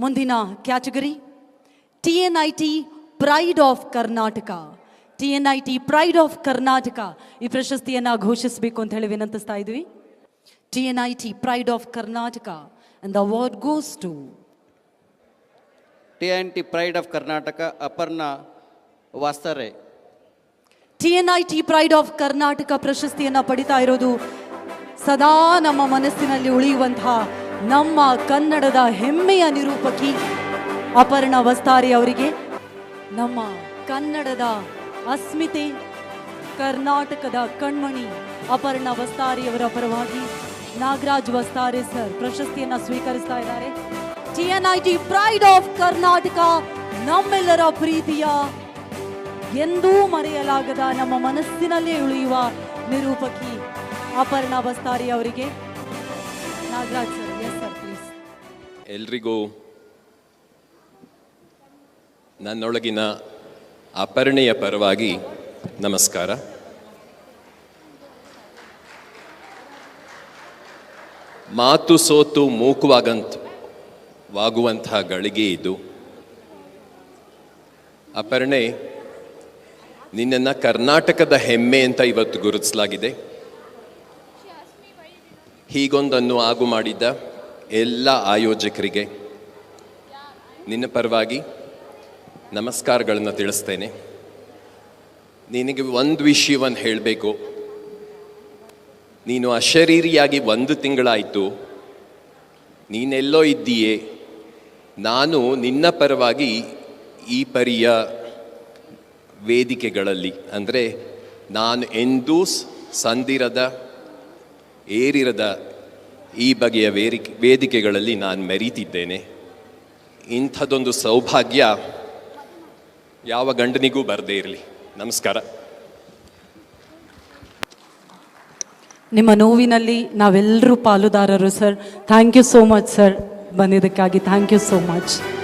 ಮುಂದಿನ category T N I T pride of Karnataka T N I T pride of Karnataka ಈ ಪ್ರಶಸ್ತಿಯನ್ನು ಘೋಷಿಸಬೇಕು ಅಂತ ಹೇಳಿ ವಿನಂತಿಸ್ತಾ ಇದ್ವಿ. T N I T pride of Karnataka and the award goes to T N T pride of Karnataka Aparna Vastare T N I T pride of Karnataka ಪ್ರಶಸ್ತಿಯನ್ನು ಪಡಿತಾ ಇರೋದು ಸದಾ ನಮ್ಮ ಮನಸ್ಸಿನಲ್ಲಿ ಉಳಿಯುವಂತಹ ನಮ್ಮ ಕನ್ನಡದ ಹೆಮ್ಮೆಯ ನಿರೂಪಕಿ ಅಪರ್ಣ ವಸ್ತಾರಿ ಅವರಿಗೆ ನಮ್ಮ ಕನ್ನಡದ ಅಸ್ಮಿತೆ, ಕರ್ನಾಟಕದ ಕಣ್ಮಣಿ ಅಪರ್ಣ ವಸ್ತಾರಿ ಅವರ ಪರವಾಗಿ ನಾಗರಾಜ್ ವಸ್ತಾರೆ ಸರ್ ಪ್ರಶಸ್ತಿಯನ್ನ ಸ್ವೀಕರಿಸ್ತಾ ಇದ್ದಾರೆ. T N I T pride of Karnataka ನಮ್ಮೆಲ್ಲರ ಪ್ರೀತಿಯ ಎಂದೂ ಮರೆಯಲಾಗದ ನಮ್ಮ ಮನಸ್ಸಿನಲ್ಲೇ ಉಳಿಯುವ ನಿರೂಪಕಿ ಅಪರ್ಣ ವಸ್ತಾರಿ ಅವರಿಗೆ ನಾಗರಾಜ್ ಸರ್. ಎಲ್ರಿಗೂ ನನ್ನೊಳಗಿನ ಅಪರ್ಣೆಯ ಪರವಾಗಿ ನಮಸ್ಕಾರ. ಮಾತು ಸೋತು ಮೂಕುವಾಗಂತ, ವಾಗುವಂತಹ ಗಳಿಗೆ ಇದು. ಅಪರ್ಣೆ, ನಿನ್ನನ್ನು ಕರ್ನಾಟಕದ ಹೆಮ್ಮೆ ಅಂತ ಇವತ್ತು ಗುರುತಿಸಲಾಗಿದೆ. ಹೀಗೊಂದನ್ನು ಆಗು ಮಾಡಿದ್ದ ಎಲ್ಲ ಆಯೋಜಕರಿಗೆ ನಿನ್ನ ಪರವಾಗಿ ನಮಸ್ಕಾರಗಳನ್ನು ತಿಳಿಸ್ತೇನೆ. ನಿನಗೆ ಒಂದು ವಿಷಯವನ್ನು ಹೇಳಬೇಕು. ನೀನು ಅಶರೀರಿಯಾಗಿ ಒಂದು ತಿಂಗಳಾಯಿತು. ನೀನೆಲ್ಲೋ ಇದ್ದೀಯೇ. ನಾನು ನಿನ್ನ ಪರವಾಗಿ ಈ ಪರಿಯ ವೇದಿಕೆಗಳಲ್ಲಿ, ಅಂದರೆ ನಾನು ಎಂದೂ ಸಂದಿರದ, ಏರಿರದ ಈ ಬಗೆಯ ವೇದಿಕೆ ವೇದಿಕೆಗಳಲ್ಲಿ ನಾನು ಮೆರೀತಿದ್ದೇನೆ. ಇಂಥದ್ದೊಂದು ಸೌಭಾಗ್ಯ ಯಾವ ಗಂಡನಿಗೂ ಬರದೇ ಇರಲಿ. ನಮಸ್ಕಾರ. ನಿಮ್ಮ ನೋವಿನಲ್ಲಿ ನಾವೆಲ್ಲರೂ ಪಾಲುದಾರರು, sir. Thank you so much, sir. ಬಂದಿದ್ದಕ್ಕಾಗಿ thank you so much.